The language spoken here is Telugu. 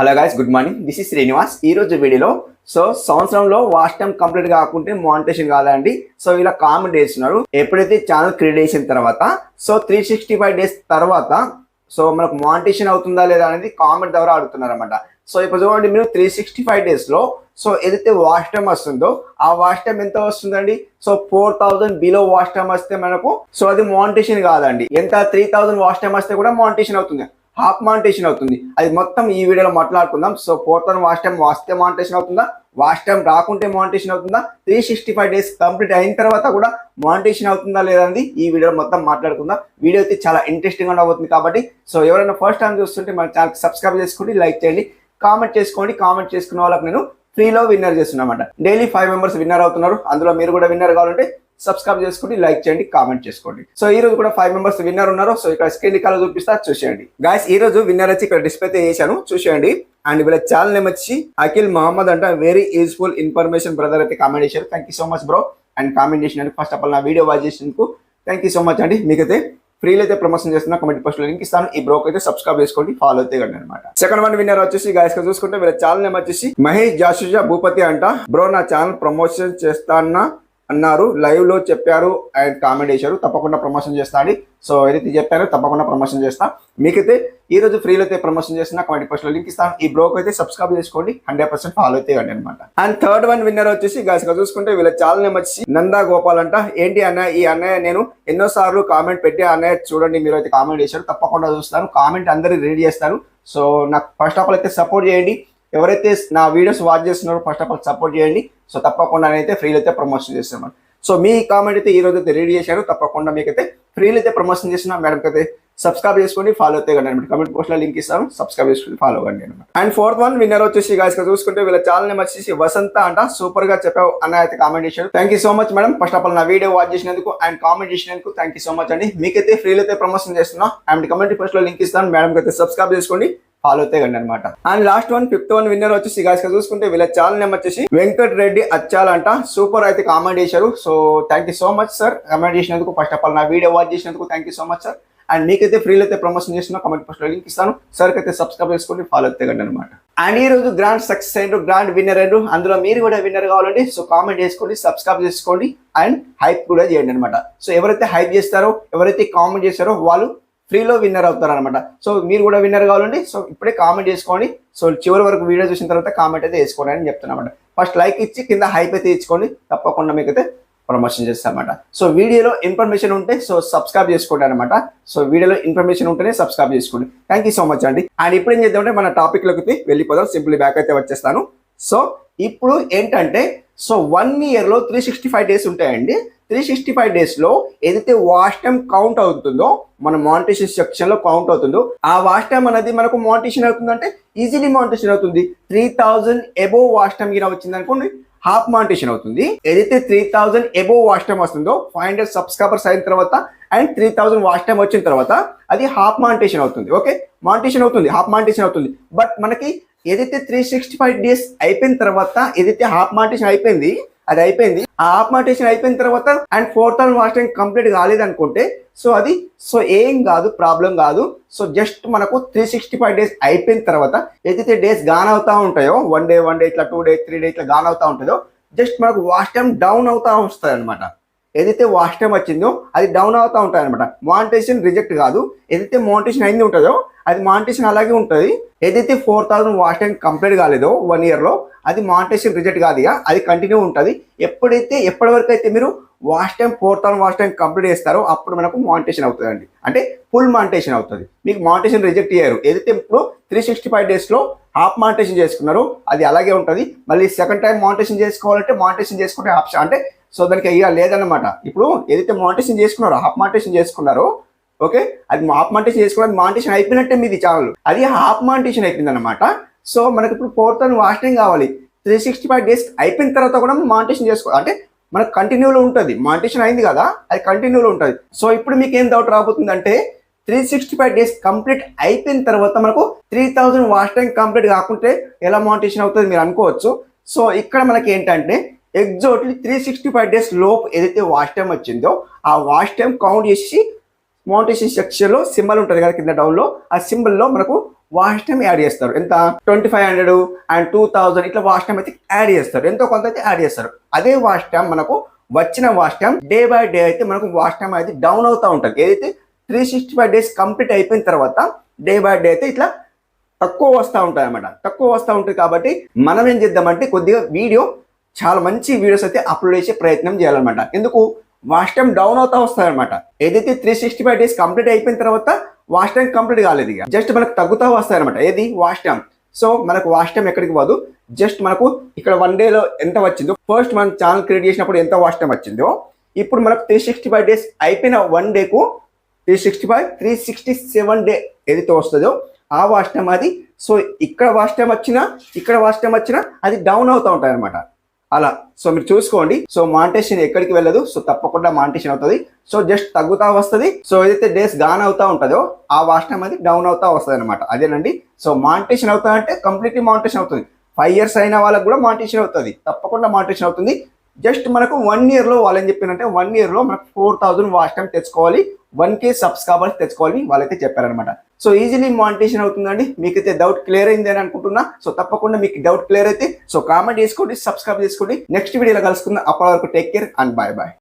Hello guys good morning this is Srinivas ఈ రోజు వీడియోలో సో సంవత్సరంలో వాచ్ టైం కంప్లీట్ కాకుంటే మోనిటేషన్ కాదండి. సో ఇలా కామెంట్ చేస్తున్నారు. ఎప్పుడైతే ఛానల్ క్రియేట్ చేసిన తర్వాత so three sixty five days తర్వాత సో మనకు మానిటేషన్ అవుతుందా లేదా అనేది కామెంట్ ద్వారా అడుగుతున్నారు అనమాట సో ఇప్పుడు చూడండి మీరు త్రీ సిక్స్టీ ఫైవ్ డేస్లో సో ఏదైతే వాష్ టైం వస్తుందో ఆ వాష్ టైం ఎంత వస్తుందండి? So four thousand below watch time వస్తే మనకు సో అది మానిటేషన్ కాదండి. ఎంత? త్రీ థౌసండ్ వాష్ టైం వస్తే కూడా మానిటేషన్ అవుతుంది. హాఫ్ మానిటేషన్ అవుతుంది. అది మొత్తం ఈ వీడియోలో మాట్లాడుకుందాం. So four thousand watch time వాస్తే మాంటేషన్ అవుతుందా? వాస్ట్ టైం రాకుంటే మానిటేషన్ అవుతుందా? Three sixty five days complete అయిన తర్వాత కూడా మానిటేషన్ అవుతుందా లేదా అనేది ఈ వీడియో మొత్తం మాట్లాడుకుందాం. వీడియో అయితే చాలా ఇంట్రెస్టింగ్ ఉండబోతుంది కాబట్టి సో ఎవరైనా ఫస్ట్ టైం చూస్తుంటే మన ఛానల్ సబ్స్క్రైబ్ చేసుకోండి లైక్ చేయండి కామెంట్ చేసుకోండి. కామెంట్ చేసుకున్న వాళ్ళకి నేను ఫ్రీలో విన్నర్ చేస్తున్నమాట డైలీ ఫైవ్ మెంబర్స్ విన్నర్ అవుతున్నారు. అందులో మీరు కూడా విన్నర్ కావాలంటే సబ్స్క్రైబ్ చేసుకోండి లైక్ చేయండి కామెంట్ చేసుకోండి. సో ఈ రోజు కూడా ఫైవ్ మెంబర్స్ విన్నర్ ఉన్నారు సో ఇక్కడ స్క్రీన్ రికార్డు చూపిస్తా చూసేయండి. గాయస్ ఈ రోజు విన్నర్ వచ్చి ఇక్కడ డిస్ప్లే చేశాను చూసేయండి. అండ్ వీళ్ళ ఛానల్ నేమ్ వచ్చి అఖిల్ మహమ్మద్ అంట. వెరీ యూస్ఫుల్ ఇన్ఫర్మేషన్ బ్రదర్ అయితే కామెంట్ చేశారు. Thank you so much bro and comment చేసినందుకు ఫస్ట్ ఆఫ్ ఆల్ నా వీడియో వాచ్ చేసినందుకు థ్యాంక్ యూ సో మచ్ అండి. మీకైతే ఫ్రీలో అయితే ప్రమోషన్ చేస్తున్నా కమెంట్ పోస్ట్ లింక్ ఇస్తాను. ఈ బ్రోక్ అయితే సబ్స్క్రైబ్ చేసుకోండి ఫాలో అయితే కండి అనమాట సెకండ్ వన్ విన్నర్ వచ్చేసి గాయస్గా చూసుకుంటే వీళ్ళ ఛానల్ నేమ్ వచ్చేసి మహేష్ జాషుజా భూపతి అంట. బ్రో నా ఛానల్ ప్రమోషన్ చేస్తానా అన్నారు. లైవ్లో చెప్పారు అండ్ కామెంట్ చేశారు. తప్పకుండా ప్రమోషన్ చేస్తా అని. సో ఏదైతే చెప్పారో తప్పకుండా ప్రమోషన్ చేస్తా. మీకైతే ఈ రోజు ఫ్రీలో అయితే ప్రమోషన్ చేసిన కమెంట్ పోస్ట్లో లింక్ ఇస్తాను ఈ బ్రోక్ అయితే సబ్స్క్రైబ్ చేసుకోండి. హండ్రెడ్ పర్సెంట్ ఫాలో అయితే అనమాట అండ్ థర్డ్ వన్ విన్నర్ వచ్చేసి గాయస్ చూసుకుంటే వీళ్ళ ఛానల్ నేమ్ వచ్చి నందా గోపాల్ అంట. ఏంటి అన్నయ్య? ఈ అన్నయ్య నేను ఎన్నో సార్లు కామెంట్ పెట్టి అన్నయ్య చూడండి మీరు అయితే కామెంట్ చేశారు తప్పకుండా చూస్తాను. కామెంట్ అందరికి రీడ్ చేస్తాను సో నాకు ఫస్ట్ ఆఫ్ ఆల్ అయితే సపోర్ట్ చేయండి. ఎవరైతే నా వీడియోస్ వాచ్ చేస్తున్నారో ఫస్ట్ ఆఫ్ ఆల్ సపోర్ట్ చేయండి. సో తప్పకుండా అయితే ఫ్రీలో అయితే ప్రమోషన్ చేస్తాను సో మీ కామెంట్ అయితే ఈ రోజు అయితే రెడీ చేశారు తప్పకుండా మీకైతే ఫ్రీలో అయితే ప్రమోషన్ చేసిన మేడం అయితే సబ్స్క్రైబ్ చేసుకోండి ఫాలో అయితే కండి అనమాట కమెంట్ పోస్ట్ లింక్ ఇస్తాను సబ్స్క్రైబ్ చేసుకుని ఫాలో కండి అనమాట అండ్ ఫోర్త్ వన్ విన్నర్ వచ్చేసి గాయస్ చూసుకుంటే వీళ్ళ ఛానల్ నెంబర్ వచ్చేసి వసంత అంట. సూపర్గా చెప్పావు అన్న అయితే కామెంట్ చేశారు thank you so much madam first of all నా వీడియో వాచ్ చేసినందుకు అండ్ కామెంట్ చేసినందుకు థ్యాంక్ యూ సో మచ్ అండి. మీకైతే ఫ్రీలో అయితే ప్రమోషన్ చేస్తున్నా అండ్ కమెంట్ పోస్ట్లో లింక్ ఇస్తాను మేడం అయితే సబ్స్క్రైబ్ చేసుకోండి. ఫాలో అవుతాయి కండి అనమాట and last one fifth one winner వచ్చేసి గాయస్ చూసుకుంటే వీళ్ళ ఛానల్ నేమ్ వచ్చేసి వెంకట్ రెడ్డి అచ్చాలంట సూపర్ అయితే కామెంట్ చేశారు. So thank you so much sir comment చేసినందుకు ఫస్ట్ ఆఫ్ ఆల్ నా వీడియో వాచ్ చేసినందుకు thank you so much sir and మీకైతే ఫ్రీలో అయితే ప్రమోషన్ చేస్తున్నా కమెంట్ పోస్ట్లో లింక్ ఇస్తాను. సార్ అయితే సబ్స్క్రైబ్ చేసుకోండి ఫాలో అవుతాయి కండి అనమాట అండ్ ఈ రోజు గ్రాండ్ సక్సెస్ అయ్యారు గ్రాండ్ విన్నర్ అయ్యారు అందులో మీరు కూడా విన్నర్ కావాలండి సో కామెంట్ చేసుకోండి సబ్స్క్రైబ్ చేసుకోండి. అండ్ హైప్ కూడా చేయండి అనమాట సో ఎవరైతే హైప్ చేస్తారో ఎవరైతే కామెంట్ చేస్తారో వాళ్ళు ఫ్రీలో విన్నర్ అవుతారు అనమాట సో మీరు కూడా విన్నర్ కావాలండి. సో ఇప్పుడే కామెంట్ చేసుకోండి. సో చివరి వరకు వీడియో చూసిన తర్వాత కామెంట్ అయితే వేసుకోండి అని చెప్తున్నమాట ఫస్ట్ లైక్ ఇచ్చి కింద హైప్ అయితే ఇచ్చుకోండి. తప్పకుండా మీకైతే ప్రమోషన్ చేస్తామన్నమాట సో వీడియోలో ఇన్ఫర్మేషన్ ఉంటే సో సబ్స్క్రైబ్ చేసుకోండి అనమాట సో వీడియోలో ఇన్ఫర్మేషన్ ఉంటేనే సబ్స్క్రైబ్ చేసుకోండి. థ్యాంక్ యూ సో మచ్ అండి. అండ్ ఇప్పుడు ఏం చేద్దామంటే మన టాపిక్లోకి వెళ్ళిపోదాం. సింపుల్ బ్యాక్ అయితే వచ్చేస్తాను. సో ఇప్పుడు ఏంటంటే సో వన్ ఇయర్లో త్రీ సిక్స్టీ ఫైవ్ డేస్ ఉంటాయండి. త్రీ సిక్స్టీ ఫైవ్ డేస్లో ఏదైతే వాష్ టైం కౌంట్ అవుతుందో మన మానిటేషన్ సెక్షన్లో కౌంట్ అవుతుందో ఆ వాష్ టైం అనేది మనకు మానిటేషన్ అవుతుందంటే ఈజీలీ మానిటేషన్ అవుతుంది. Three thousand above watch time గిన వచ్చింది అనుకోండి హాఫ్ మానిటేషన్ అవుతుంది. ఏదైతే three thousand above watch time వస్తుందో ఫైవ్ హండ్రెడ్ సబ్స్క్రైబర్స్ అయిన తర్వాత and three thousand watch time వచ్చిన తర్వాత అది హాఫ్ మానిటేషన్ అవుతుంది. ఓకే మానిటేషన్ అవుతుంది హాఫ్ మానిటేషన్ అవుతుంది. బట్ మనకి ఏదైతే త్రీ సిక్స్టీ ఫైవ్ డేస్ అయిపోయిన తర్వాత ఏదైతే హాఫ్ మానిటేషన్ అయిపోయింది అది అయిపోయింది. ఆ ఆప్మాటేషన్ అయిపోయిన తర్వాత and four thousand watch time complete కాలేదనుకుంటే so అది సో ఏం కాదు ప్రాబ్లం కాదు. సో జస్ట్ మనకు త్రీ సిక్స్టీ ఫైవ్ డేస్ అయిపోయిన తర్వాత ఏదైతే డేస్ గాన్ అవుతా ఉంటాయో వన్ డే వన్ డే ఇట్లా టూ డే త్రీ డే ఇట్లా గాన్ అవుతా ఉంటుందో జస్ట్ మనకు వాష్ టైం డౌన్ అవుతా వస్తుంది అనమాట ఏదైతే వాష్ టైం వచ్చిందో అది డౌన్ అవుతా ఉంటుంది అనమాట మోనిటేషన్ రిజెక్ట్ కాదు. ఏదైతే మోనిటేషన్ అయింది ఉంటుందో అది మానిటేషన్ అలాగే ఉంటుంది. ఏదైతే four thousand watch time complete కాలేదో one ఇయర్లో అది మానిటేషన్ రిజెక్ట్ కాదు ఇక అది కంటిన్యూ ఉంటుంది. ఎప్పుడైతే ఎప్పటి వరకు అయితే మీరు watch time four thousand watch time complete చేస్తారో అప్పుడు మనకు మానిటేషన్ అవుతుంది అంటే ఫుల్ మానిటేషన్ అవుతుంది. మీకు మానిటేషన్ రిజెక్ట్ చేయరు. ఏదైతే ఇప్పుడు త్రీ సిక్స్టీ ఫైవ్ డేస్లో హాఫ్ మానిటేషన్ చేసుకున్నారో అది అలాగే ఉంటుంది. మళ్ళీ సెకండ్ టైం మానిటేషన్ చేసుకోవాలంటే మానిటేషన్ చేసుకునే ఆప్షన్ అంటే సో దానికి అయ్యా లేదన్నమాట. ఇప్పుడు ఏదైతే మానిటేషన్ చేసుకున్నారో హాఫ్ మానిటేషన్ చేసుకున్నారో ఓకే? అది హాఫ్ మాంటేషన్ చేసుకోవడం మాంటేషన్ అయిపోయినట్టే మీది ఛానల్. అది హాఫ్ మాంటేషన్ అయిపోయింది అనమాట సో మనకి ఇప్పుడు ఫోర్త్ అండ్ వాచ్ టైం కావాలి. త్రీ సిక్స్టీ ఫైవ్ డేస్ అయిపోయిన తర్వాత కూడా మాంటేషన్ చేసుకోవాలి. అంటే మనకు కంటిన్యూలో ఉంటుంది. మాంటేషన్ అయింది కదా అది కంటిన్యూలో ఉంటుంది. సో ఇప్పుడు మీకు ఏం doubt రాబోతుందంటే three sixty five days complete అయిపోయిన తర్వాత మనకు three thousand watch time complete కాకుంటే ఎలా మాంటేషన్ అవుతుంది మీరు అనుకోవచ్చు. సో ఇక్కడ మనకి ఏంటంటే exactly three sixty five days లోపు ఏదైతే వాష్ టైం వచ్చిందో ఆ వాష్ టైం కౌంట్ చేసి మౌంటేషన్ సెక్షన్లో సింబల్ ఉంటుంది కదా కింద డౌన్లో ఆ సింబల్లో మనకు వాష్ టైం యాడ్ చేస్తారు. ఎంత? Twenty five hundred and two thousand ఇట్లా వాష్ టైం అయితే యాడ్ చేస్తారు. ఎంతో కొంత అయితే యాడ్ చేస్తారు. అదే వాష్ టైం మనకు వచ్చిన watch time day by day అయితే మనకు వాష్ టైం అయితే డౌన్ అవుతూ ఉంటుంది. ఏదైతే three sixty five days complete అయిపోయిన తర్వాత డే బై డే అయితే ఇట్లా తక్కువ వస్తూ ఉంటాయి అన్నమాట. తక్కువ వస్తూ ఉంటుంది కాబట్టి మనం ఏం చేద్దామంటే కొద్దిగా వీడియో చాలా మంచి వీడియోస్ అయితే అప్లోడ్ చేసే ప్రయత్నం చేయాలన్నమాట. ఎందుకు? వాష్ టైం డౌన్ అవుతా వస్తుంది అనమాట ఏదైతే three sixty five days complete అయిపోయిన తర్వాత వాష్ టైం కంప్లీట్ కాలేదు ఇక. జస్ట్ మనకు తగ్గుతూ వస్తాయి అనమాట ఏది? వాష్ టైం సో మనకు వాష్ టైం ఎక్కడికి పోదు. జస్ట్ మనకు ఇక్కడ వన్ డేలో ఎంత వచ్చిందో ఫస్ట్ మనం ఛానల్ క్రియేట్ చేసినప్పుడు ఎంత వాష్ టైం వచ్చిందో ఇప్పుడు మనకు త్రీ సిక్స్టీ ఫైవ్ డేస్ అయిపోయిన one డేకు three sixty five three sixty seven day ఏదైతే వస్తుందో ఆ వాష్ టైం అది. సో ఇక్కడ వాష్ టైం వచ్చినా ఇక్కడ వాష్ టైం వచ్చినా అది డౌన్ అవుతూ ఉంటాయి అనమాట అలా. సో మీరు చూసుకోండి. సో మాంటేషన్ ఎక్కడికి వెళ్ళదు. సో తప్పకుండా మాంటేషన్ అవుతుంది. సో జస్ట్ తగ్గుతా వస్తుంది. సో ఏదైతే డేస్ గాన్ అవుతా ఉంటుందో ఆ వాష్ టైం అది డౌన్ అవుతా వస్తుంది అనమాట అదేనండి. సో మాంటేషన్ అవుతా అంటే కంప్లీట్లీ మాంటేషన్ అవుతుంది. ఫైవ్ ఇయర్స్ అయిన వాళ్ళకి కూడా మాంటేషన్ అవుతుంది. తప్పకుండా మాంటేషన్ అవుతుంది. జస్ట్ మనకు వన్ ఇయర్లో వాళ్ళు ఏం చెప్పారంటే వన్ ఇయర్లో మనకు ఫోర్ థౌజండ్ వాచ్ టైం తెచ్చుకోవాలి. వన్ కే సబ్స్క్రైబర్స్ తెచ్చుకోవాలి. వాళ్ళైతే చెప్పారనమాట సో ఈజీలీ మానిటేషన్ అవుతుందండి. మీకైతే డౌట్ క్లియర్ అయింది అని అనుకుంటున్నా. సో తప్పకుండా మీకు డౌట్ క్లియర్ అయితే సో కామెంట్ చేసుకోండి సబ్స్క్రైబ్ చేసుకోండి. నెక్స్ట్ వీడియోలో కలుసుకుందాం. అప్పటి వరకు take care and bye bye